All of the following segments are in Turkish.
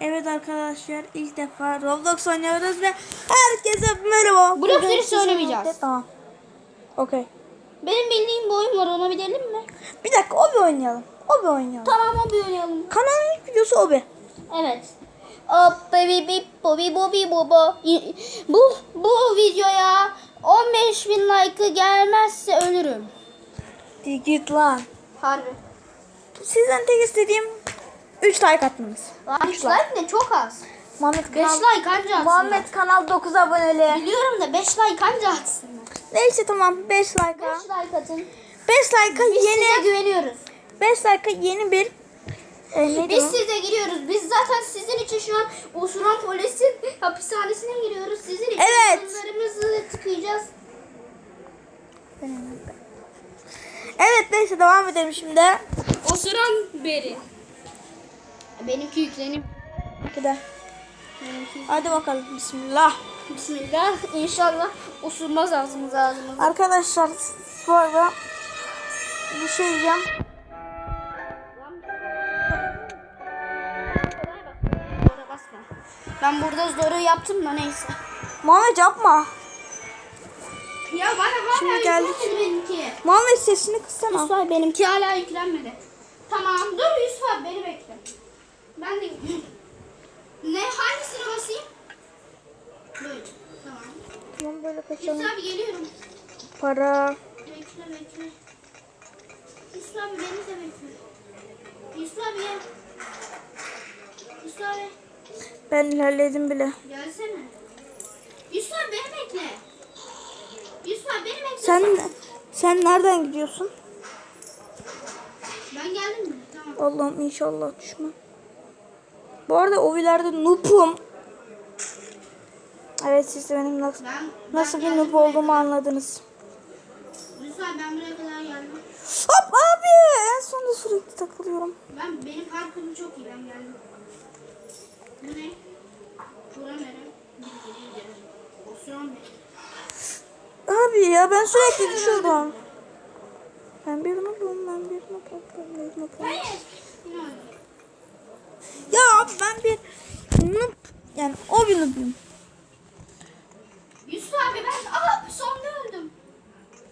Evet arkadaşlar ilk defa Roblox oynuyoruz ve herkese merhaba. Blok serisi oynamayacağız. Tamam. Okey. Benim bildiğim bir oyun var ona bilelim mi? Bir dakika o bir oynayalım. O bir oynayalım. Tamam o bir oynayalım. Kanalın ilk videosu o bir. Evet. Baby bip bobi bobi bobo. Bu bu videoya 15 bin like gelmezse ölürüm. Git lan. Harbi. Sizden tek istediğim 3 like atmanız. Lan 3 like ne çok az. Muhammed 5 kanal, like anca atsınlar. Muhammed kanal 9 aboneli. Biliyorum da 5 like anca atsınlar. Neyse tamam 5 like'a. 5 like atın. 5 like'a Biz size yeni güveniyoruz. 5 like'a yeni bir e, Biz size giriyoruz. Biz zaten sizin için şu an Osuran polisin hapishanesine giriyoruz. Sizin için Evet. sınırlarımızı tıkayacağız. Evet neyse devam edelim şimdi. Osuran beri. Benimki yüklenip. Bir de. Benimki. Hadi bakalım bismillah. Bismillah. İnşallah osurmaz ağzımız ağzımız. Arkadaşlar bu arada bir şey diyeceğim. Ben burada zoru yaptım da neyse. Muhammed yapma. Ya bana hala Şimdi geldik. benimki. Muhammed sesini kıssana. Yusuf benimki hala yüklenmedi. Tamam dur Yusuf abi beni bekle. Ben de ne hangisine basayım? Böyle. Tamam. Tamam böyle Yusuf kaçalım. abi geliyorum. Para. Bekle bekle. Yusuf abi beni de bekle. Yusuf abi gel. Yusuf abi Ben ilerledim bile. gelsene. Yusuf abi beni bekle. Yusuf abi beni bekle. Sen sen nereden gidiyorsun? Ben geldim mi? Tamam. Allah'ım inşallah düşmem. Bu arada ovilerde noob'um. Evet siz de benim nasıl, Ben, nasıl ben bir noob olduğumu anladınız. Abi ben buraya kadar geldim. Hop abi en sonunda sürekli takılıyorum. Ben benim parkım çok iyi ben geldim. Bu ne? Şura nere? Abi ya ben sürekli düşüyorum. Ben bir noob'um ben bir noob'um ben bir noob'um. Hayır. Ya abi ben bir noob yani o bir noob'um. Yusuf abi ben aa sonda öldüm.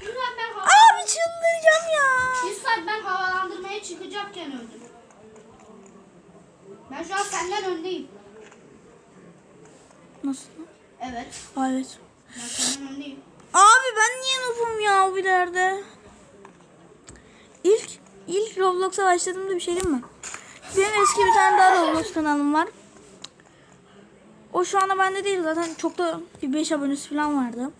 Yusuf abi ben hava... Abi çıldıracağım ya. Yusuf abi ben havalandırmaya çıkacakken öldüm. Ben şu an senden öndeyim. Nasıl? Evet. Aa, evet. Ben senden öndeyim. Abi ben niye noob'um ya o ileride? İlk ilk Roblox'a başladığımda bir şey değil mi? Benim eski bir tane daha Roblox kanalım var. O şu anda bende değil zaten çok da bir 5 abonesi falan vardı.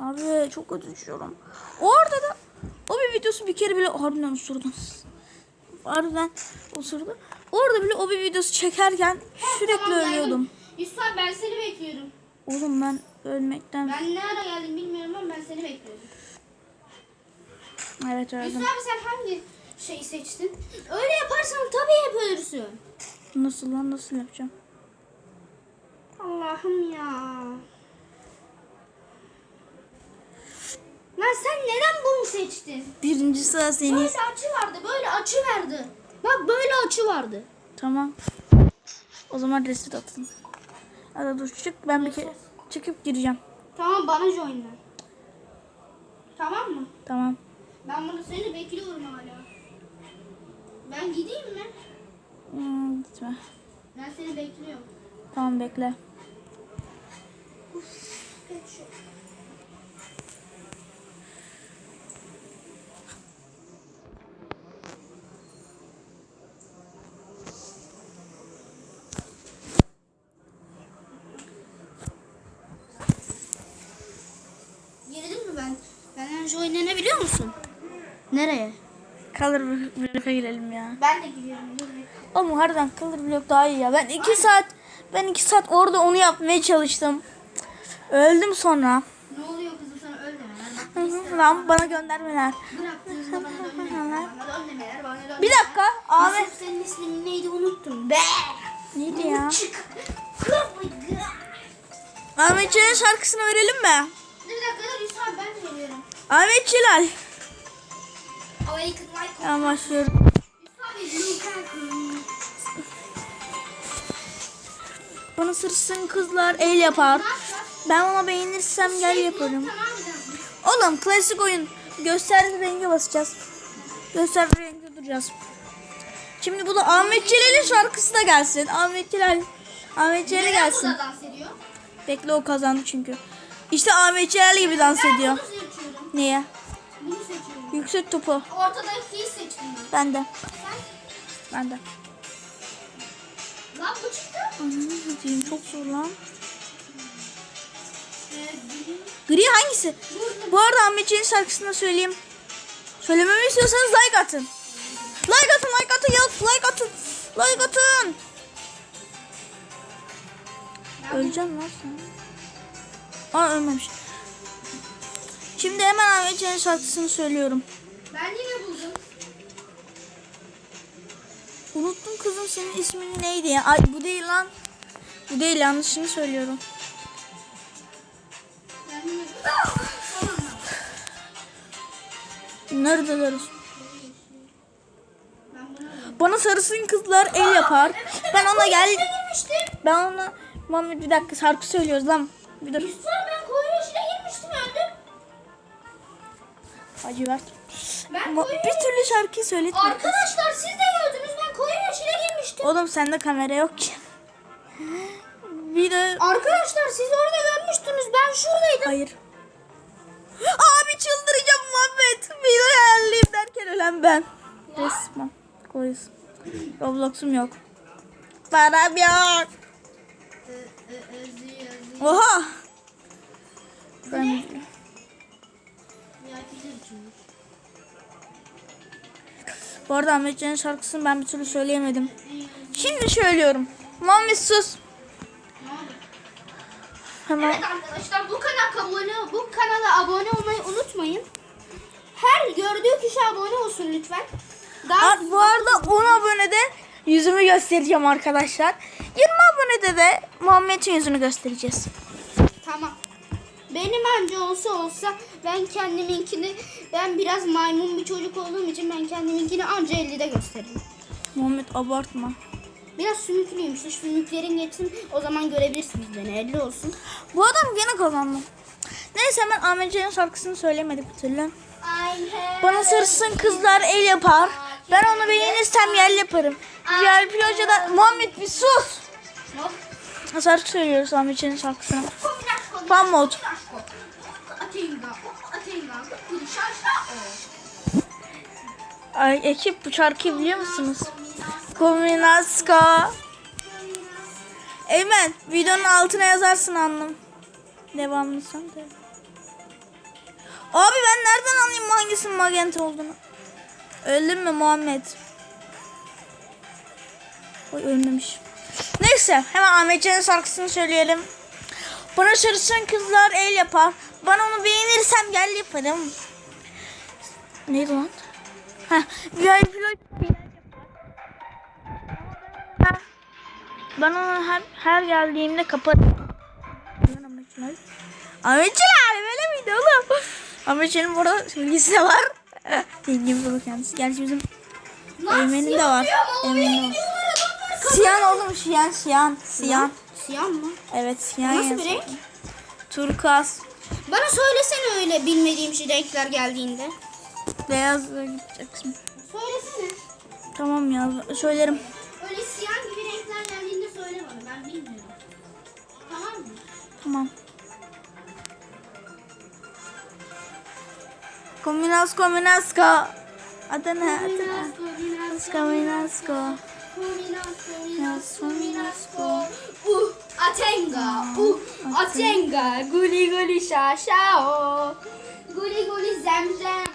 Abi çok kötü düşüyorum. Orada da o bir videosu bir kere bile harbiden osurdum. Harbiden osurdu. Orada bile o bir videosu çekerken sürekli Tamam, ölüyordum. Yusuf abi ben seni bekliyorum. Oğlum ben ölmekten Ben ne ara geldim bilmiyorum ama ben seni bekliyorum. evet Yusuf öldüm. abi sen hangi şeyi seçtin? Öyle yaparsan tabii hep ölürsün. Nasıl lan nasıl yapacağım? Allah'ım ya. Lan sen neden bunu seçtin? Birinci sıra seni. Böyle açı vardı, böyle açı verdi. Bak böyle açı vardı. Tamam. O zaman reset atın. Hadi dur çık ben bir kere çıkıp gireceğim. Tamam bana joinle. Tamam mı? Tamam. Ben bunu seni bekliyorum hala. Ben gideyim mi? Hmm, gitme. Ben seni bekliyorum. Tamam bekle. Girdin mi ben? Benden joinlenebiliyor musun? Nereye? Color block'a girelim ya. Ben de giriyorum. Oğlum harbiden color block daha iyi ya. Ben iki saat ben iki saat orada onu yapmaya çalıştım. Öldüm sonra. Ne oluyor kızım sana öl demeler. Bak Hı hı, Lan bana göndermeler. bıraktığınızda bana dönmeler. Bir dakika Ahmet. Yusuf senin ismin neydi unuttum. Be. Neydi ya? Çık. Ahmet Çelik'in şarkısını verelim mi? Bir dakika Yusuf ben de geliyorum. Ahmet Çelal. Ben başlıyorum. Bana sırsın kızlar el yapar. Ben ona beğenirsem gel yaparım. Oğlum klasik oyun. Göster rengi basacağız. Göster rengi duracağız. Şimdi bu da Ahmet Celal'in şarkısı da gelsin. Ahmet Celal. Ahmet Celal gelsin. Bekle o kazandı çünkü. İşte Ahmet Celal gibi dans ediyor. Neye? Yüksek topu. Ortadakiyi seçtim ben. De. Sen? Ben de. Lan bu çıktı. Diyeyim çok zor lan. Ee, Gri hangisi? Bu arada Ahmet Celal'in şarkısını söyleyeyim. Söylememi istiyorsanız like atın. Like atın, like atın, ya like atın. Like atın. Öleceğim lan sen. Aa ölmemiş. Şimdi hemen Ahmet Celal'in şarkısını söylüyorum. Ben yine buldum. Unuttum kızım senin ismin neydi ya? Ay bu değil lan. Bu değil yanlışını söylüyorum. Buldum. Neredeler? Bana sarısın kızlar el yapar. Ben ona gel. Ben ona Muhammed bir dakika şarkı söylüyoruz lan. Bir dur. Acı ver. Ben Ama koyun bir türlü şarkıyı söyletme. Arkadaşlar siz de gördünüz ben koyun içine girmiştim. Oğlum sende kamera yok ki. Bir de Arkadaşlar siz orada görmüştünüz ben şuradaydım. hayır. Abi çıldıracağım Muhammed. Bir de hayalliyim derken ölen ben. Resmen. Koyuz. Roblox'um yok. Param yok. Oha. Ben bu arada Ahmet Can'ın şarkısını ben bir türlü söyleyemedim. Şimdi söylüyorum. Muhammed sus. Hemen. Evet arkadaşlar bu kanala abone bu kanala abone olmayı unutmayın. Her gördüğü kişi abone olsun lütfen. Daha Aa, bu arada 10 abonede yüzümü göstereceğim arkadaşlar. 20 abonede de Muhammed'in yüzünü göstereceğiz. tamam. Benim anca olsa olsa ben kendiminkini ben biraz maymun bir çocuk olduğum için ben kendiminkini anca 50'de gösteririm. Muhammed abartma. Biraz sümüklüyüm. Şu sümüklerin geçsin o zaman görebilirsiniz beni. 50 olsun. Bu adam gene kazandı. Neyse hemen Ahmet Can'ın şarkısını söylemedik bir türlü. Bana sarısın kızlar el yapar. Ben onu beğenirsem yer yaparım. Diğer plajada Muhammed bir sus. Şarkı söylüyoruz Ahmet Can'ın şarkısını. Fan mod. Ay ekip bu şarkıyı biliyor musunuz? Kominaska. Eymen videonun altına yazarsın anlam. Devamlı sen. Abi ben nereden anlayayım hangisinin magenta olduğunu? Öldün mü Muhammed? Oy ölmemiş. Neyse hemen Ahmetcan'ın şarkısını söyleyelim. Bana sarışın kızlar el yapar. Ben onu beğenirsem gel yaparım. Neydi lan? Heh, VIP Ben onu her, her geldiğimde kapatırım. Ahmetçiler böyle miydi oğlum? Ahmetçilerin burada bilgisi de var. Yengem dolu kendisi. Gerçi bizim Eymen'in de var. Eymen'in de var. Siyan oğlum siyan siyan. Siyan. Siyah mı? Evet siyan Nasıl bir yazıyor. renk? Turkuaz. Bana söylesene öyle bilmediğim şey renkler geldiğinde. Beyazla gideceksin. Söylesene. Tamam ya söylerim. Öyle siyah gibi renkler geldiğinde söyle bana. Ben bilmiyorum. Tamam mı? Tamam. Kombinasko kombinasko. Adı ne? Adı ne? Kombinasko. Kombinasko, kombinasko. Uh, atenga, uh, atenga. Guli guli şa şa o. Guli guli zem zem.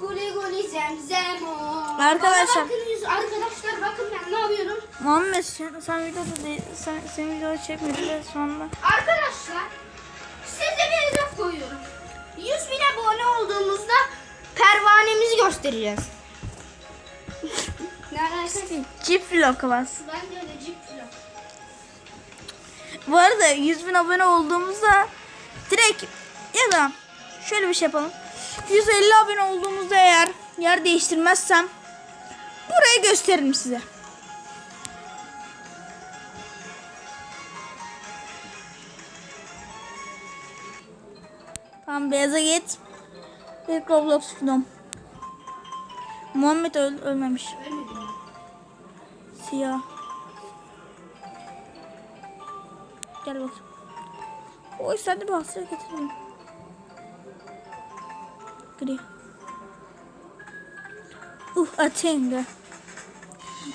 Guli guli zem zem o. Arkadaşlar. Bana bakın yüz- arkadaşlar bakın ben ne yapıyorum. Muhammed sen, sen videoda değil, sen, sen videoda çekmedin de sonra. Arkadaşlar size bir hedef koyuyorum. 100 bin abone olduğumuzda pervanemizi göstereceğiz. ne alakası? Çift vlog var. Ben de. Bu arada 100 bin abone olduğumuzda direkt ya da şöyle bir şey yapalım. 150 abone olduğumuzda eğer yer değiştirmezsem buraya gösteririm size. Tamam beyaza git. İlk Roblox film. Muhammed öl ölmemiş. Siyah. Gel bak. Oy sen de hasret getirdin. Gri. Uh Atenga.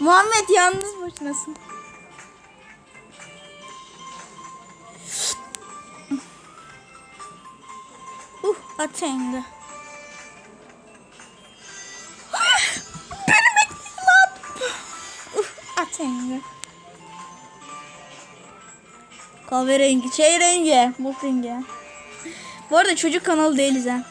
Muhammed yalnız başınasın. Uh Atenga. Kahverengi, şey rengi, bu rengi. Bu arada çocuk kanalı değiliz ha.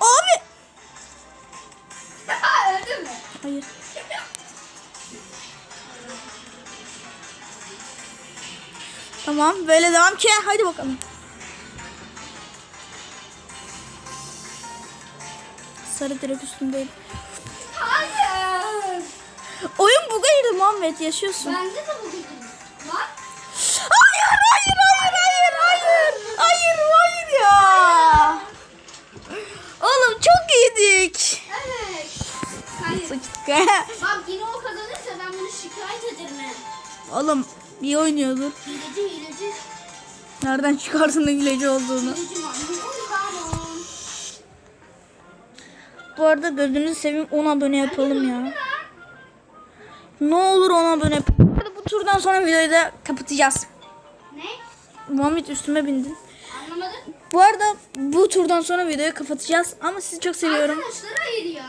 Abi. Öldün mü? Hayır. Tamam böyle devam ki. Hadi bakalım. Sarı direkt üstündeyim. Hayır. Oyun buga girdi Muhammed yaşıyorsun. Bende de bu gibi. Lan. Hayır hayır hayır hayır hayır. Hayır hayır ya. Oğlum çok iyiydik. Evet. Hayır. Bak yine o kazanırsa ben bunu şikayet ederim. Oğlum iyi oynuyordur. Hileci hileci. Nereden çıkarsın hileci olduğunu. Hileci. Tamam. Bu arada gözünüzü seveyim 10 abone yapalım ya. Ne olur 10 abone yap. Bu turdan sonra videoyu da kapatacağız. Ne? Muhammed üstüme bindin. Anlamadım. Bu arada bu turdan sonra videoyu kapatacağız. Ama sizi çok seviyorum. Arkadaşlar hayır ya.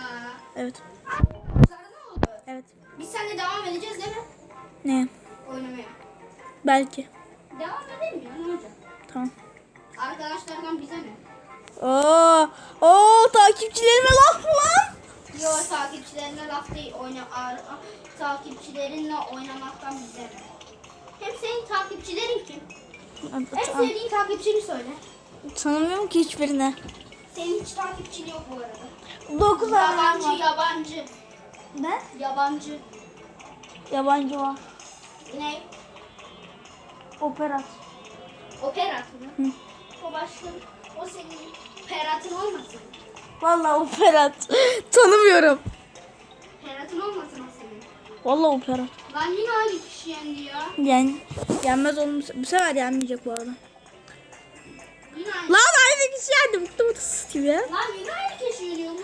Evet. Evet. Biz seninle devam edeceğiz değil mi? Ne? Oynamaya. Belki. Devam edelim ya ne olacak? Tamam. Arkadaşlardan bize ne? Oo, oo takipçilerime laf mı lan? Yo takipçilerine laf değil. Oyna, ar, takipçilerinle oynamaktan bize ne? Hem senin takipçilerin kim? En sevdiğin takipçini söyle. Tanımıyorum ki hiçbirine. Senin hiç takipçin yok bu arada. 9 Yabancı, yabancı, Ne? yabancı. Yabancı var. Ne? Operat. Operat mı? Hı. O başka. O senin peratın olmasın. Vallahi operat. Tanımıyorum. Peratın olmasın o senin. Vallahi operat. Lan yine aynı kişi yendi ya. Yani yenmez oğlum. Bu sefer yenmeyecek bu arada. Yine aynı. Lan aynı kişi yendi. Bıktım bu satayım ya. Lan yine aynı kişi yeniyor mu?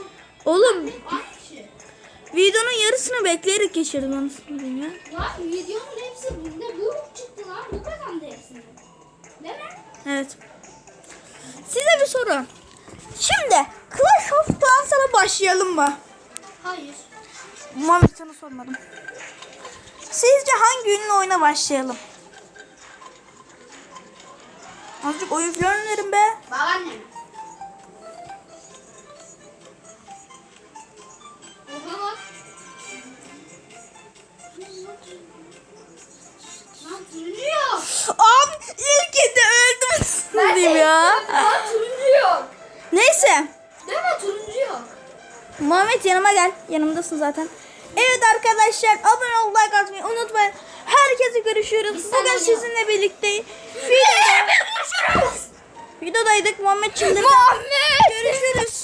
Oğlum Aynı kişi. videonun yarısını bekleyerek geçirdim anasını ya. Lan videonun hepsi bunda. Bu kazandı hepsini. Değil mi? Evet. Size bir soru. Şimdi Clash of Clans'a başlayalım mı? Hayır. Muhammed sana sormadım. Sizce hangi ünlü oyuna başlayalım? Azıcık oyun falan önerin be. Babaannem. Bak. Lan turuncu yok. Abi ilkinde diyeyim ya. Lan turuncu yok. Neyse. Değil mi turuncu yok. Muhammed yanıma gel. Yanımdasın zaten. Evet arkadaşlar abone ol like atmayı unutmayın. Herkese görüşürüz. Biz Bugün sizinle birlikte videoda, Görüşürüz. videodaydık. Muhammed şimdi Muhammed. görüşürüz.